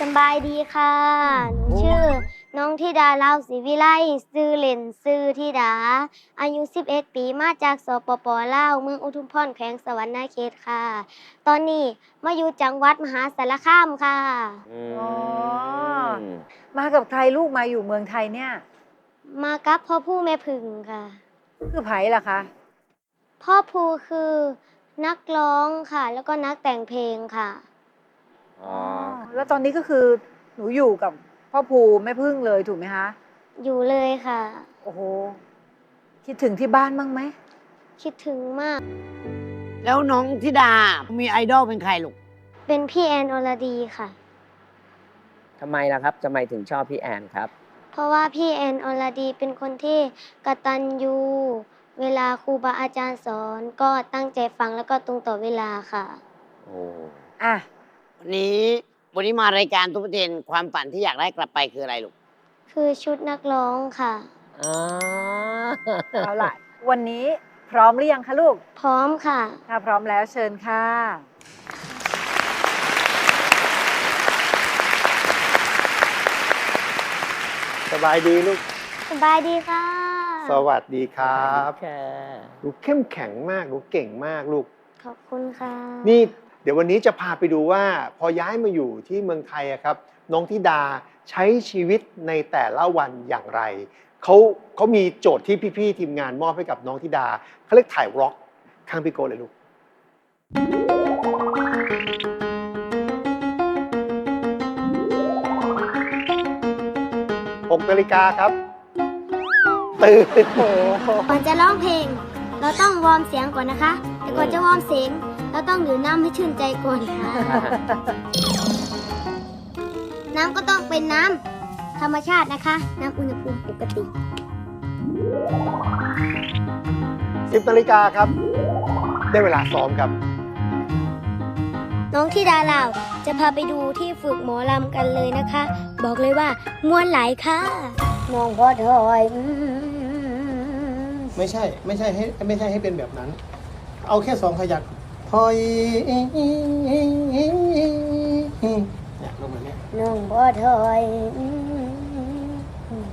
สำบายดีค่ะหนูชื่อ น้องธิดาลาวศรีวิไลซื้อเล่นซื้อธิดา อายุ 11 ปีมาจากสปปลาวเมืองอุทุมพรแขวงสวรรณเขตค่ะ ตอนนี้มาอยู่จังหวัดมหาสารคามค่ะ อ๋อ มากับใครลูกมาอยู่เมืองไทยเนี่ย มากับพ่อผู้แม่พึ่งค่ะ คือไผ่ล่ะคะ พ่อภูคือนักร้องค่ะ แล้วก็นักแต่งเพลงค่ะ อ๋อ แล้วตอนนี้ก็คือหนูอยู่กับพ่อภูแม่พึ่งเลยถูกไหมคะ อยู่เลยค่ะ โอ้โห คิดถึงที่บ้านบ้างไหม คิดถึงมาก แล้วน้องธิดา มีไอดอลเป็นใครลูก เป็นพี่แอนอรดีค่ะ ทำไมล่ะครับทำไมถึงชอบพี่แอนครับ เพราะว่าพี่แอนอรดีเป็นคนที่กตัญญู เวลาครูบาอาจารย์สอนก็ตั้งใจฟังแล้วก็ตรงต่อเวลาค่ะ โอ้ อะ วันนี้ วันนี้มารายการทุกประเด็นความฝันที่อยากได้กลับไปคืออะไรลูกคือชุดนักร้องค่ะ อ๋อเอาล่ะ วันนี้พร้อมหรือยังคะลูก พร้อมค่ะ ถ้าพร้อมแล้วเชิญค่ะ สบายดีลูก สบายดีค่ะสวัสดีครับ ค่ะ ลูกเข้มแข็งมาก ลูกเก่งมากลูก ขอบคุณค่ะ นี่ เดี๋ยววันนี้จะพาไปดูว่าพอย้ายมาอยู่ที่เมืองไทยอะครับน้องธิดาใช้ชีวิตในแต่ละวันอย่างไรเขาเขามีโจทย์ที่พี่ๆทีมงานมอบให้กับน้องธิดาเขาเรียกถ่ายร็อกข้างพี่โกเลยลูก6นาฬิกาครับ ตื่นก่อนจะร้องเพลง เราต้องวอร์มเสียงก่อนนะคะ แต่ก่อนจะวอร์มเสียง เราต้องดื่มน้ำให้ชื่นใจก่อนค่ะ น้ำก็ต้องเป็นน้ำธรรมชาตินะคะ น้ำอุณหภูมิปกติ10นาฬิกาครับ ได้เวลาซ้อมครับ น้องที่ดาลาวจะพาไปดูที่ฝึกหมอลำกันเลยนะคะ บอกเลยว่าม่วนหลายค่ะน้องพ่อถอยอืม ไม่ใช่ไม่ใช่ให้ไม่ใช่ให้เป็นแบบนั้น เอาแค่สองขยัก พอยเนี่ยลงมาเนี่ยน้องพ่อถอยอืม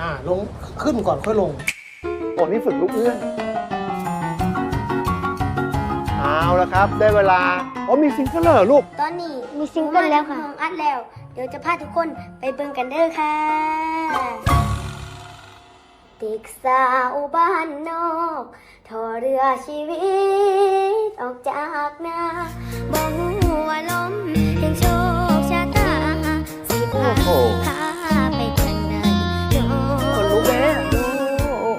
อ่าลงขึ้นก่อนค่อยลงโอ้นี่ฝึกลูกเอื้อนเอาละครับ ได้เวลาอ๋อมีซิงเกิลเหรอลูก ตอนนี้มีซิงเกิลแล้วค่ะอัดแล้ว เดี๋ยวจะพาทุกคนไปเบิ่งกันเด้อค่ะ เด็กสาวบ้านนอกทอเรือชีวิตออกจากนาบ่หัวาลมแห่งโชคชะตาสิพาโอ้โหพาไปทางไหนโน้คนลุกเลย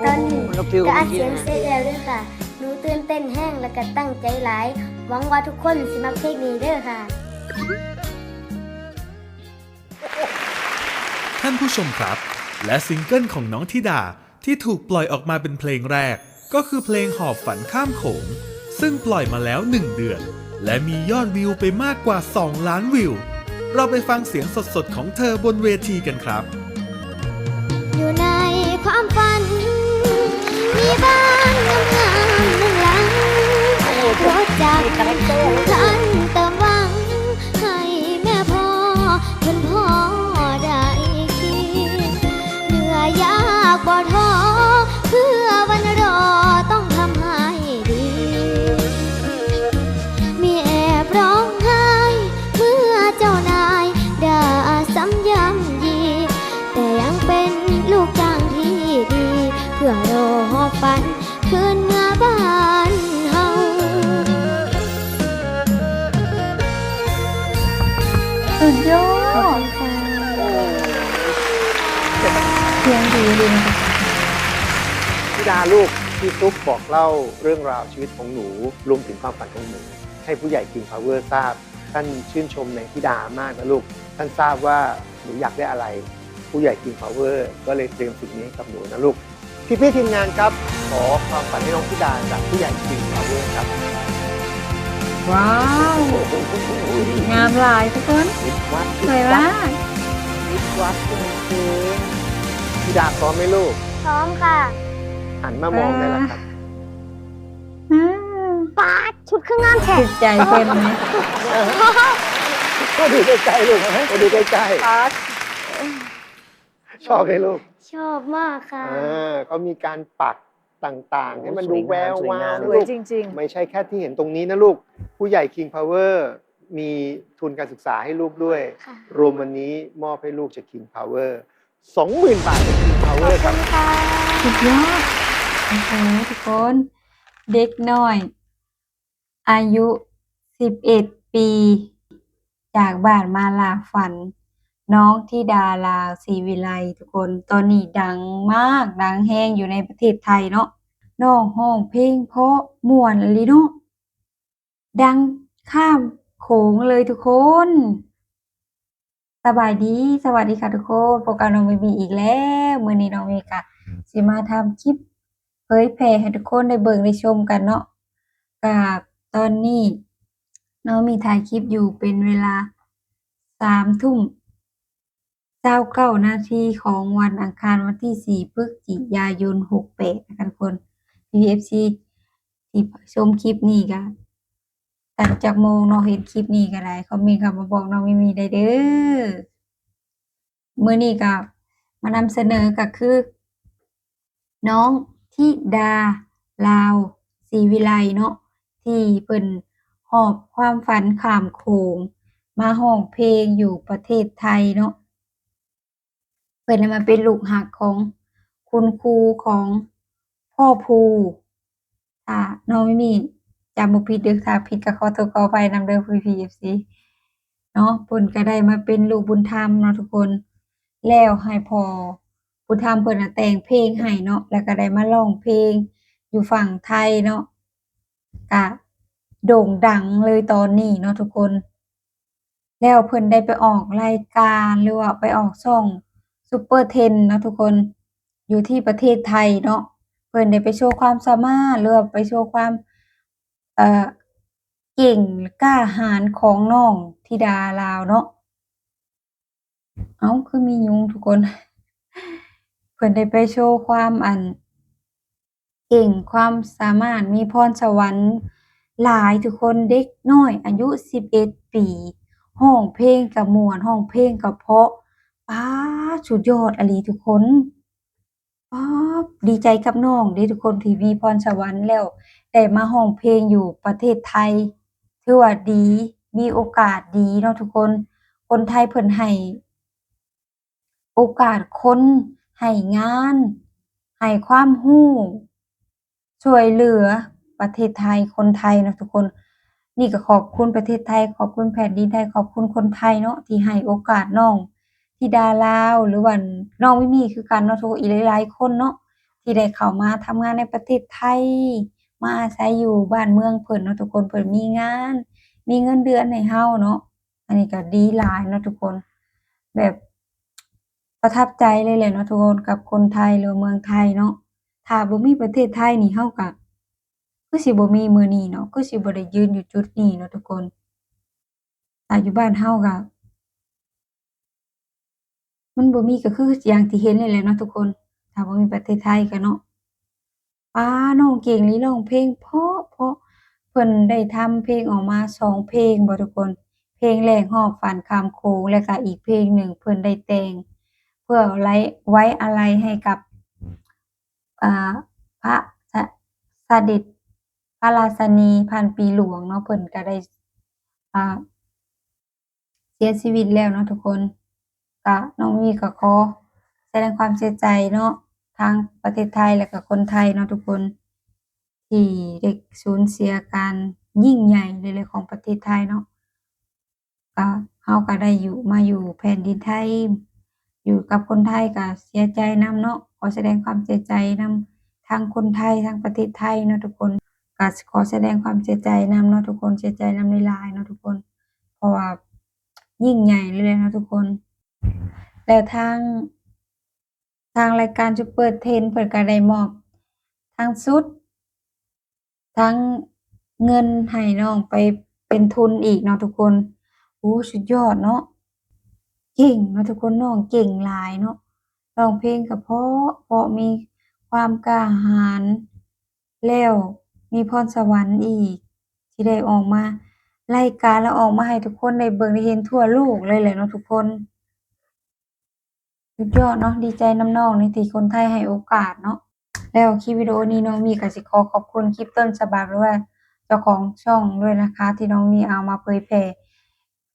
ตอนนี้เราฟิลก็อัดเมื่อกี้เสียงนะเสร็จแล้วเด้วยค่ะหนูตื่นเต้นแห้งแล้วก็ตั้งใจหลายหวังว่าทุกคนสิมาเพลงนี้เด้อค่ะท่านผู้ชมครับ และซิงเกิลของน้องธิดา ที่ถูกปล่อยออกมาเป็นเพลงแรก ก็คือเพลงหอบฝันข้ามโขง ซึ่งปล่อยมาแล้ว 1 เดือน และมียอดวิวไปมากกว่า 2 ล้านวิว เราไปฟังเสียงสดๆ ของเธอบนเวทีกันครับ อยู่ในความฝัน มีบ้านงามๆหนึ่งหลังรถจักรคันเติ พื่อรอฝัน คืนเมื่อบ้านเฮาสุดยอขอบดเพียงดีดีธิดาลูกพี่ซุปบอกเล่าเรื่องราวชีวิตของหนูรวมถึงความฝันของหนู ให้ผู้ใหญ่ King Power ทราบ ท่านชื่นชมในธิดามากนะลูก ท่านทราบว่าหนูอยากได้อะไร ผู้ใหญ่ King Power ก็เลยเตรียมสิ่งนี้กับหนูนะลูก พี่พี่ๆทีมงานครับ ขอความฝันให้น้องธิดาจากผู้ใหญ่ King Power ครับ ว้าว งามหลายทุกคนวิทย์วัดสวยมากวิทย์วัดจริงๆธิดาพร้อมไหมลูกพร้อมค่ะหันมามองได้แล้วครับป้าดชุดเครื่องงามแฉติดใจเพิ่นไหมมาดูใกล้ๆลูกมาดูใกล้ป๊าดๆชอบไหมลูก ชอบมากค่ะ อ่าเขามีการปักต่างๆ ให้มันดูสวยงามแววสวยามวางนะสวยลูกจริง ไม่ใช่แค่ที่เห็นตรงนี้นะลูก ผู้ใหญ่ King Power มีทุนการศึกษาให้ลูกด้วย ค่ะรวมวันนี้มอบให้ลูกจาก King Power 20,000 บาทจาก King ขอบ Power คคุรับณค่ะๆ สุดยอดโอ้โหทุกคน เด็กน้อย อายุสิบเอ็ดปี จากบ้านมาลาฝัน น้องที่ดาลาวศรีวิไลทุกคนตอนนี้ดังมากดังแฮงอยู่ในประเทศไทยเนาะน้องห้องเพลงเพราะม่วนลยเนดังข้ามโขงเลยทุกคน สบายดีสวัสดีค่ะทุกคนโปรแกรมน้องเมมีอีกแล้วเมื้อนี้น้องเมกะสิมาทำคลิปเผยแพร่ให้ทุกคนได้เบิ่งได้ชมกันเนาะกับตอนนี้น้องมีถ่ายคลิปอยู่เป็นเวลาสามทุ่ม เจ้าเก้านาทีของวันอังคารวันที่สี่พฤศจิกายนหกแปดนะคะทุกคน PFC ที่ชมคลิปนี้กันตั้งจากโมงเนาะเห็นคลิปนี้ก็ได้คอมเมนต์เข้ามาบอกน้องมิมีได้เด้อมื้อนี้ก็มานำเสนอก็คือ น้องธิดาลาวศรีวิไลเนาะที่เพิ่นหอบความฝันขามโขงมาร้องเพลงอยู่ประเทศไทยเนาะ พิ่นน่ะมาเป็นลูกหักของคุณครูของพ่อภูถ้าน้องไม่มีจำบ่ผิดเด้อถ้าผิดก็ขอโทษขออภัยนำเด้อ PPFC เนาะเพิ่นก็ได้มาเป็นลูกบุญธรรมเนาะทุกคน แล้วให้พอบุญธรรมเพิ่นน่ะแต่งเพลงให้เนาะแล้วก็ได้มาร้องเพลงอยู่ฝั่งไทยเนาะก็โด่งดังเลยตอนนี้เนาะทุกคน แล้วเพิ่นได้ไปออกรายการหรือว่าไปออกช่อง Super 10เทนาะทุกคนอยู่ที่ประเทศไทยเนาะเพิ่อนได้ไปโชว์ความสามารถหรือไปโชว์ความเอ่อเก่งกล้าหาญของน้องธิดาลาวเนาะเอ้าคือมียุงทุกคน เพิ่อนได้ไปโชว์ความอัน เก่งความสามารถมีพรสวรรค์หลายทุกคนเด็กน้อย อายุ 11 ปีร้องเพลงก็ม่วนร้องเพลงก็เพาะ ป๊าสุดยอดอลีทุกคนป๊าดดีใจกับน้องเด้ทุกคนที่มีพรสวรรค์แล้วได้มาร้องเพลงอยู่ประเทศไทยถือว่าดีมีโอกาสดีเนาะทุกคน คนไทยเพิ่นให้โอกาสคนให้งานให้ความรู้ช่วยเหลือประเทศไทยคนไทยเนาะทุกคน นี่ก็ขอบคุณประเทศไทย ขอบคุณแผ่นดินไทยขอบคุณคนไทยเนาะที่ให้โอกาสน้อง ธิดาลาวหรือว่าน้องมิมีคือกันเนาะทุกอีหลายๆคนเนาะที่ได้เข้ามาทำงานในประเทศไทย มาอาศัยอยู่บ้านเมืองเพิ่นเนาะทุกคนเพิ่นมีงาน มีเงินเดือนให้เฮาเนาะอันนี้ก็ดีหลายเนาะทุกคน แบบประทับใจเลยแหละเนาะทุกคนกับคนไทยหรือเมืองไทยเนาะถ้าบ่มีประเทศไทยนี่เฮาก็คือสิบ่มีมื้อนี้เนาะคือสิบ่ได้ยืนอยู่จุดนี้เนาะทุกคนถ้าอยู่บ้านเฮาก็ มันบ่มีก็คืออย่างที่เห็นนี่แหละเนาะทุกคน ถ้าบ่มีประเทศไทยก็เนาะป๊าน้องเก่งอีหลีร้องเพลง เพราะเพราะเพิ่นได้ทำเพลงออกมาสองเพลงบ่ทุกคน เพลงแรกฮอบฝันข้ามโขงแล้วก็อีกเพลงหนึ่งเพิ่นได้แต่งเพื่อไว้ไว้อาลัยให้กับอ่าพระสะเด็จพระราชนีพันปีหลวงเนาะเพิ่นก็ได้อ่าเสียชีวิตแล้วเนาะทุกคน ก็น้องมีก็ขอแสดงความเสียใจเนาะทางประเทศไทยและก็คนไทยเนาะทุกคน ที่ได้สูญเสียการยิ่งใหญ่เลยๆของประเทศไทยเนาะก็เฮาก็ได้อยู่มาอยู่แผ่นดินไทย อยู่กับคนไทยก็เสียใจนำเนาะขอแสดงความเสียใจนำทางคนไทยทางประเทศไทยเนาะทุกคนก็ขอแสดงความเสียใจนำเนาะทุกคนเสียใจนำหลายเนาะทุกคน เพราะว่ายิ่งใหญ่เลยเนาะทุกคน แล้วทางทางรายการ Super 10เพิ่นก็ได้มอบทั้งชุด ทั้งเงินให้น้องไปเป็นทุนอีกเนาะทุกคนโอ้สุดยอดเนาะเก่งเนาะทุกคนน้องเก่งหลายเนาะร้องเพลงก็เพราะเพราะมีความกล้าหาญแล้วมีพรสวรรค์อีก ที่ได้ออกมารายการแล้วออกมาให้ทุกคนได้เบิ่งได้เห็นทั่วโลกเลยแหละเนาะทุกคน สุดยอดเนาะดีใจน้ำน้องนี่ที่คนไทยให้โอกาสเนาะแล้วคลิปวิดีโอนี้น้องมีกสิขอขอบคุณคลิปต้นฉบับหรือว่าเจ้าของช่องด้วยนะคะ ที่น้องมีเอามาเผยแพร่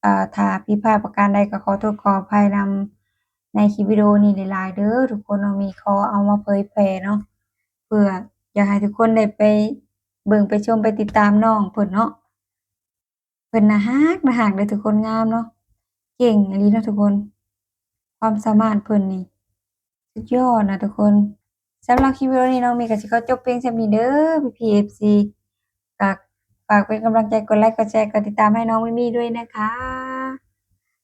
อ่าถ้าผิพาดประการใดก็ขอโทษขออภัยนำในคลิปวิดีโอนี้หลายๆเด้อทุกคนน้องมีขอเอามาเผยแพร่เนาะเพื่ออยากให้ทุกคนได้ไปเบิ่งไปชมไปติดตามน้องเพิ่นเนาะเพิ่นน่ารักน่ารักเด้ทุกคนงามเนาะเก่งอีหลีเนาะทุกคน ความสามารถเพิ่นนี่สุดยอดนะทุกคนสำหรับคลิปวิดีโอนี้น้องมีกับสิขอจบเพียงเท่านี้เด้อพี่พีฝากฝากเป็นกำลังใจกดไลค์กดแชร์กดติดตามให้น้องมิมี่ด้วยนะคะ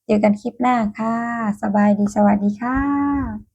เจอกันคลิปหน้าค่ะ สบายดีสวัสดีค่ะ